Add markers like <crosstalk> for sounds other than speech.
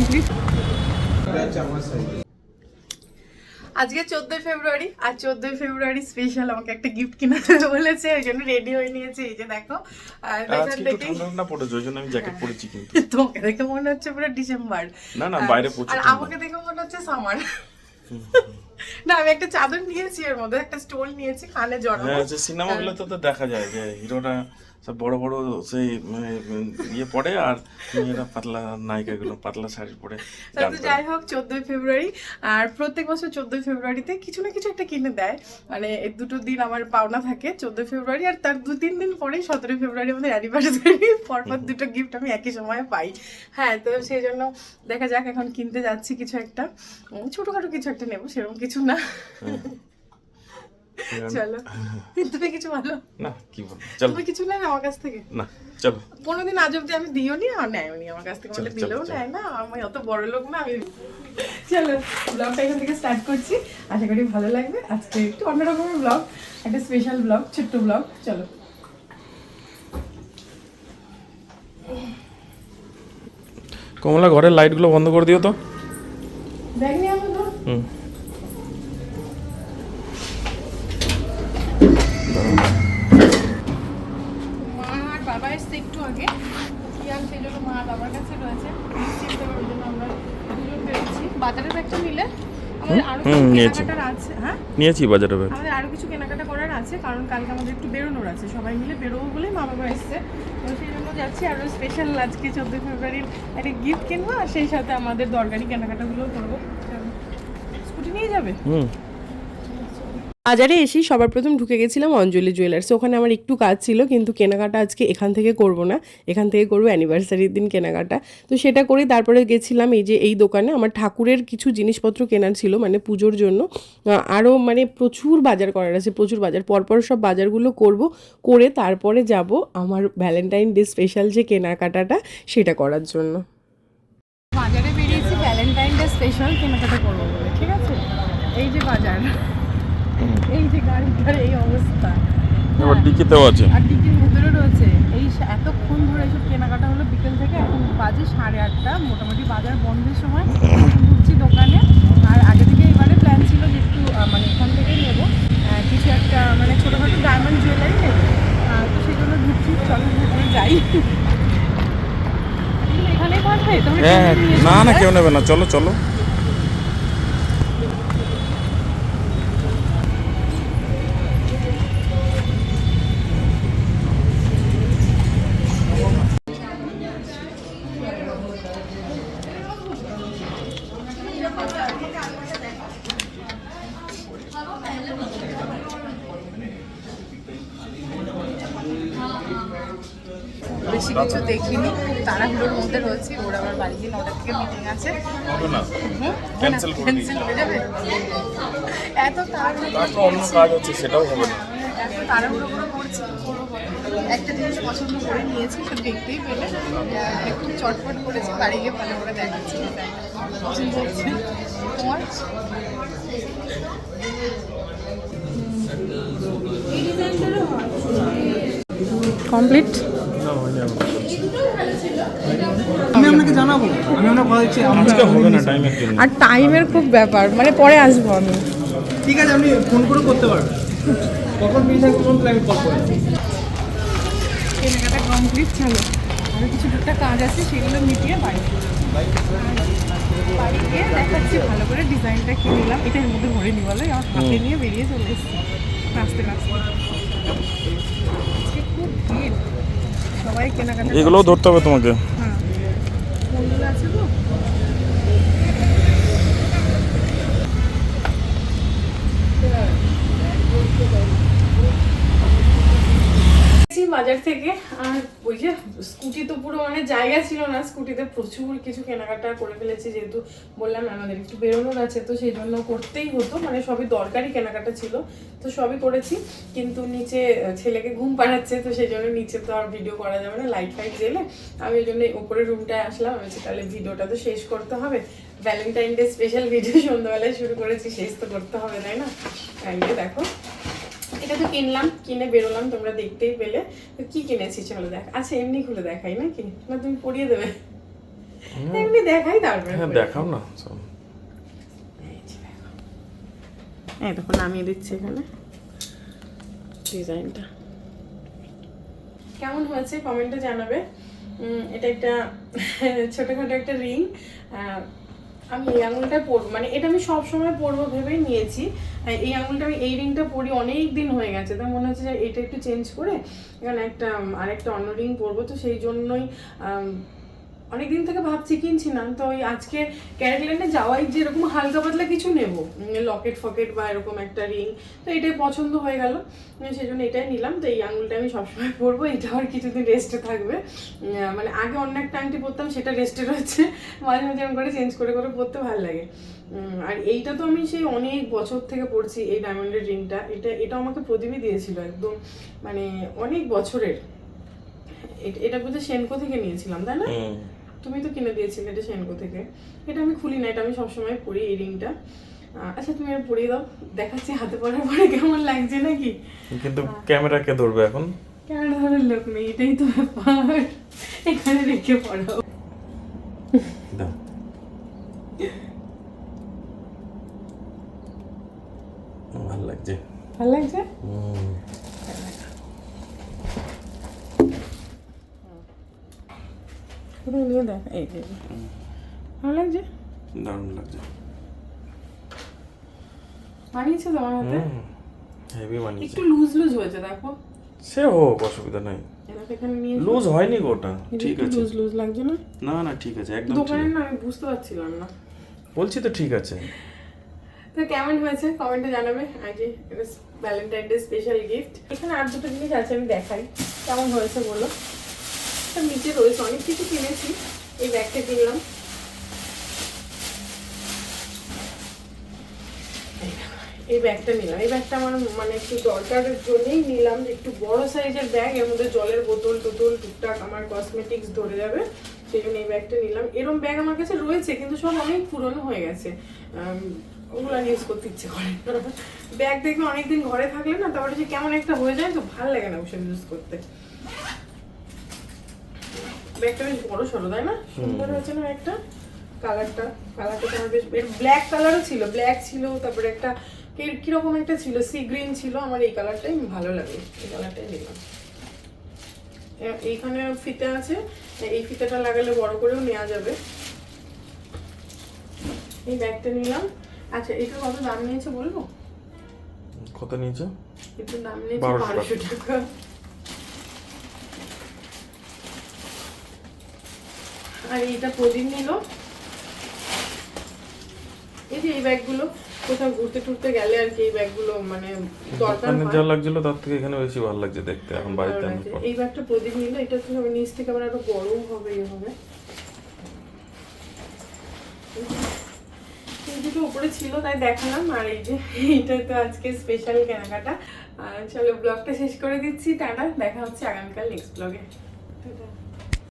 Complete আজকে চোদ্দই ফেব্রুয়ারি আর চোদ্দই ফেব্রুয়ারি স্পেশাল আমাকে একটা গিফট কিনে দেবে বলেছে ওই জন্য রেডি হয়ে নিয়েছে এই যে দেখো। কিন্তু। <laughs> তোমাকে দেখে মনে হচ্ছে পুরো ডিসেম্বর না না বাইরে আর আমাকে দেখে মনে হচ্ছে সামার <laughs> না আমি একটা চাদর নিয়েছি এর মধ্যে একটা স্টোল নিয়েছি কানে জড়াবো হ্যাঁ যে সিনেমাগুলোতে তো দেখা যায় যে হিরোরা সব বড় বড় সেই মানে ইয়ে পড়ে আর মেয়েরা পাতলা নায়িকাগুলো পাতলা শাড়ি পরে তো যাই হোক চোদ্দই ফেব্রুয়ারি আর প্রত্যেক বছর চোদ্দই ফেব্রুয়ারিতে কিছু না কিছু একটা কিনে দেয়। মানে এই দুটো দিন আমার পাওনা থাকে চোদ্দই ফেব্রুয়ারি আর তার দু তিন দিন পরেই সতেরোই ফেব্রুয়ারি আমাদের অ্যানিভার্সারি পরপর দুটো গিফট আমি একই সময়ে পাই। হ্যাঁ তো সেই জন্য দেখা যাক এখন কিনতে যাচ্ছি কিছু একটা। ছোটোখাটো কিছু একটা নেব সেরকম কিছু না। চলো। তুমি কিছু ভালো না কি বলব? চলো। তুমি কিছু নেবে আমার কাছ থেকে? না চলো। কোনোদিন আজ অব্দি আমি দিও নি আর নেয়ও নি আমার কাছ থেকে। বলে দিলেও নেয় না আমি অত বড় লোক না আমি চলো ব্লগটা এখান থেকে স্টার্ট করছি। আশা করি ভালো লাগবে। আজকে একটু অন্যরকমের ব্লগ একটা স্পেশাল ব্লগ ছোট্ট ব্লগ চলো। কমলা ঘরের লাইটগুলো বন্ধ করে দিও তো। নিয়ে আসো তো। হুম। মা আর বাবা এসছে একটু আগে। কিয়ান সেই জন্য মা বাবার কাছে রয়েছে। চিনতে জন্য আমরা দুজন বেরোচ্ছি। বাজারের ব্যাগটা নিলে? নিয়েছি। হ্যাঁ? নিয়েছি বাজারে ব্যাগ। আমাদের আরও কিছু কেনাকাটা করার আছে কারণ কালকে আমাদের একটু বেরোনোর আছে। সবাই মিলে বেরোবো বলেই মা বাবা এসছে। তো সেই জন্য যাচ্ছি। আরও স্পেশাল আজকে চোদ্দোই ফেব্রুয়ারির একটা গিফট কিনবো আর সেই সাথে আমাদের দরকারি কেনাকাটাগুলোও করব। স্কুটি নিয়ে যাবে? হুম। বাজারে এসেই সবার প্রথম ঢুকে গেছিলাম অঞ্জলি জুয়েলার্স ওখানে আমার একটু কাজ ছিল, কিন্তু কেনাকাটা আজকে এখান থেকে করব না। এখান থেকে করব অ্যানিভার্সারির দিন কেনাকাটা। তো সেটা করেই তারপরে গেছিলাম এই যে এই দোকানে। আমার ঠাকুরের কিছু জিনিসপত্র কেনার ছিল মানে পুজোর জন্য। আরও মানে প্রচুর বাজার করার আছে, প্রচুর বাজার। পরপর সব বাজারগুলো করব, করে তারপরে যাব আমার ভ্যালেন্টাইন ডে স্পেশাল যে কেনাকাটাটা, সেটা করার জন্য। বাজারে বেরিয়েছি ভ্যালেন্টাইন ডে স্পেশাল কেনাকাটা করব বলে, ঠিক আছে? এই যে বাজার। এই যে গাড়িটার এই অবস্থা। এবার হ্যাঁ। ডিকিতেও আছে। আর ডিকির ভেতরে রয়েছে। এই এতক্ষণ ধরে এসব কেনাকাটা হলো বিকেল থেকে এখন বাজে সাড়ে আটটা মোটামুটি বাজার বন্ধের সময়। ঢুকছি দোকানে। আর আগে থেকে এবারে প্ল্যান ছিল যে একটু মানে এখান থেকেই নেব। কিছু একটা মানে ছোটোখাটো ডায়মন্ড জুয়েলারি নেব। তো সেই জন্য ঢুকছি। চলো ভেতরে যাই। এখানেই পাঠাই হ্যাঁ হ্যাঁ। না না? কেউ নেবে না। চলো চলো। বেশি কিছু দেখিনি। খুব তাড়াহুড়োর মধ্যে রয়েছি। ওর আবার বাড়ি গিয়ে নটার থেকে মিটিং আছে। হয়ে যাবে? এত তাড়াহুড়ো করে তারপর অন্য কাজ হচ্ছে সেটাও হবে না। এত তাড়াহুড়ো করে করছি? একটা জিনিস পছন্দ করে নিয়েছি সেটা দেখতেই পেলে। একটু চটপট করেছি বাড়ি গিয়ে ভালো করে দেখাচ্ছি। পছন্দ হচ্ছে? তোমার? কমপ্লিট? আমি আপনাকে জানাব। আমি আপনার কথা দিচ্ছি আজকে হবে না টাইমের জন্য। আর টাইমের খুব ব্যাপার মানে পরে আসব আমি। ঠিক আছে আপনি ফোন করে করতে পারবেন। কখন ফ্রি থাকবে ফোন করে আমি কল করে? দেবো। কেনাকাটা কমপ্লিট চলো। আরও কিছু টুকটাক কাজ আছে সেগুলো মিটিয়ে বাড়ি। বাড়ি গিয়ে দেখাচ্ছি ভালো করে ডিজাইনটা কিনে নিলাম। এটার মধ্যে ভরে নি বলো আমার হাতে নিয়ে বেরিয়ে চলে এসেছি। নাচতে নাচতে। আজকে খুব ভিড়। সবাই কেনাকাটা এগুলোও ধরতে হবে তোমাকে। হ্যাঁ। আছে তো? বাজার থেকে, আর ওই যে স্কুটি তো পুরো মানে জায়গা ছিল না, স্কুটিতে প্রচুর কিছু কেনাকাটা করে ফেলেছি যেহেতু বললাম আমাদের একটু বেরোনোর আছে, তো সেই জন্য করতেই হতো মানে সবই দরকারি কেনাকাটা ছিল, তো সবই করেছি, কিন্তু নিচে ছেলেকে ঘুম পাড়াচ্ছে, তো সেই জন্য নিচে তো আর ভিডিও করা যাবে না লাইট ফাইট জেলে। আমি ওই জন্য উপরে রুমটায় আসলাম, আমি তাহলে ভিডিওটা তো শেষ করতে হবে ভ্যালেন্টাইন ডে স্পেশাল ভিডিও সন্ধ্যাবেলায় শুরু করেছি, শেষ তো করতে হবে, তাই না? দেখো এটা তো কিনলাম কিনে বেরোলাম তোমরা দেখতেই পেলে। তো কি কিনেছি চলো দেখ। আচ্ছা এমনি খুলে দেখাই নাকি? না তুমি পরিয়ে দেবে। এমনি দেখাই তারপরে হ্যাঁ দেখাও না এই দেখো। নামিয়ে দিচ্ছি এখানে ডিজাইনটা। কেমন হয়েছে কমেন্টে জানাবে। এটা একটা <laughs> ছোটখাটো একটা রিং। আমি এই আঙুলটা পরবো মানে এটা আমি সব সময় পরবো ভেবেই নিয়েছি। এই আঙুলটা, আমি এই রিংটা পরি অনেক দিন হয়ে গেছে তাই মনে হচ্ছে যে এটা একটু চেঞ্জ করে এখানে একটা আরেকটা অন্য রিং পরবো, তো সেই জন্যই অনেকদিন থেকে ভাবছি কিনছি না তো ওই আজকে ক্যারেটল্যান্ডে যাওয়াই যে এরকম হালকা পাতলা কিছু নেব লকেট ফকেট বা এরকম একটা রিং, তো এটাই পছন্দ হয়ে গেল। সেই জন্য এটাই নিলাম, তো এই আঙুলটা আমি সবসময় পরবো, এটা আর কিছুদিন রেস্টে থাকবে। মানে আগে অন্য একটা আংটি পরতাম, সেটা রেস্টে রয়েছে মাঝে মাঝে এরকম করে চেঞ্জ করে করে পরতে ভালো লাগে। আর এইটা তো আমি সেই অনেক বছর থেকে পড়ছি এই ডায়মন্ডের রিংটা, এটা এটা আমাকে প্রদীপই দিয়েছিল একদম মানে অনেক বছরের। এটা বোধহয় সেনকো থেকে নিয়েছিলাম, তাই না? তুমি তো কিনে দিয়েছিলে এটা সেনকো থেকে। এটা আমি খুলি না এটা আমি সবসময় পরি এই রিংটা। আচ্ছা তুমি এটা পরিয়ে দাও দেখাচ্ছি হাতে পরার পরে কেমন লাগছে নাকি? কিন্তু ক্যামেরা কে ধরবে এখন? কেন ধরনের লোক নেই এটাই তো ব্যাপার। এখানে রেখে পড়াও। দাও। ভালো লাগছে। ভালো লাগছে? নিয়ে দেখ এই যে, ভালো লাগছে? দারুণ লাগছে। বানিয়েছো তোমার হাতে? হেভি বানিয়েছে। একটু লুজ লুজ হয়েছে দেখো। সে হোক অসুবিধা নাই। লুজ হয়নি গোটা ঠিক আছে। লুজ লুজ লাগছে না? না না ঠিক আছে একদম দোকানে না আমি বুঝতে পারছিলাম না। বলছি তো ঠিক আছে। তো কেমন হয়েছে? কমেন্টে জানাবে। আজ এটা ভ্যালেন্টাইন ডে স্পেশাল গিফট এখানে আর দুটো জিনিস আছে আমি দেখাই। কেমন হয়েছে বলো। তার নিচে রয়েছে, অনেক কিছু কিনেছি। এই ব্যাগটা কিনলাম। এই ব্যাগটা নিলাম। এই ব্যাগটা আমার মানে একটু দরকারের জন্যই নিলাম। একটু বড় সাইজের ব্যাগ, এর মধ্যে জলের বোতল টোতল টুকটাক আমার কসমেটিক্স ধরে যাবে, সেই জন্য এই ব্যাগটা নিলাম। এরকম ব্যাগ আমার কাছে রয়েছে, কিন্তু সব অনেক পুরনো হয়ে গেছে। ওগুলো ইউজ করতে ইচ্ছে করে ব্যাগ দেখবে অনেকদিন ঘরে থাকলে না, তারপরে যে কেমন একটা হয়ে যায়, তো ভালো লাগে না ওসব ইউজ করতে। ব্যাগটা বেশ বড় সড়ো তাই না? সুন্দর হয়েছে না ব্যাগটা কালারটা কালারটা তোমার বেশ এর ব্ল্যাক কালারও ছিল ব্ল্যাক ছিল তারপরে একটা কীরকম একটা ছিল সি গ্রিন ছিল আমার এই কালারটাই ভালো লাগে এই কালারটাই নিলাম এইখানে ফিতে আছে এই ফিতেটা লাগালে বড় করেও নেওয়া যাবে। এই ব্যাগটা নিলাম। আচ্ছা এটার কত দাম নিয়েছে বলব? কত নিয়েছো? এটার দাম নিয়েছে বারোশো টাকা। আর এইটা প্রদীপ নিল। এই যে এই ব্যাগগুলো কোথাও ঘুরতে টুরতে গেলে আর কি এই ব্যাগগুলো মানে দরকার হয়। যা লাগছিল তার থেকে এখানে বেশি ভালো লাগছে দেখতে এখন বাড়িতে এই ব্যাগটা প্রদীপ নিল এটা তো হবে নিচ থেকে আবার আরও বড়ও হবে ইয়ে হবে। এই দুটো উপরে ছিল তাই দেখালাম। আর এই যে এইটা তো আজকে স্পেশাল কেনাকাটা। আর চলো ব্লগটা শেষ করে দিচ্ছি টাটা। দেখা হচ্ছে আগামীকাল নেক্সট ব্লগে টাটা।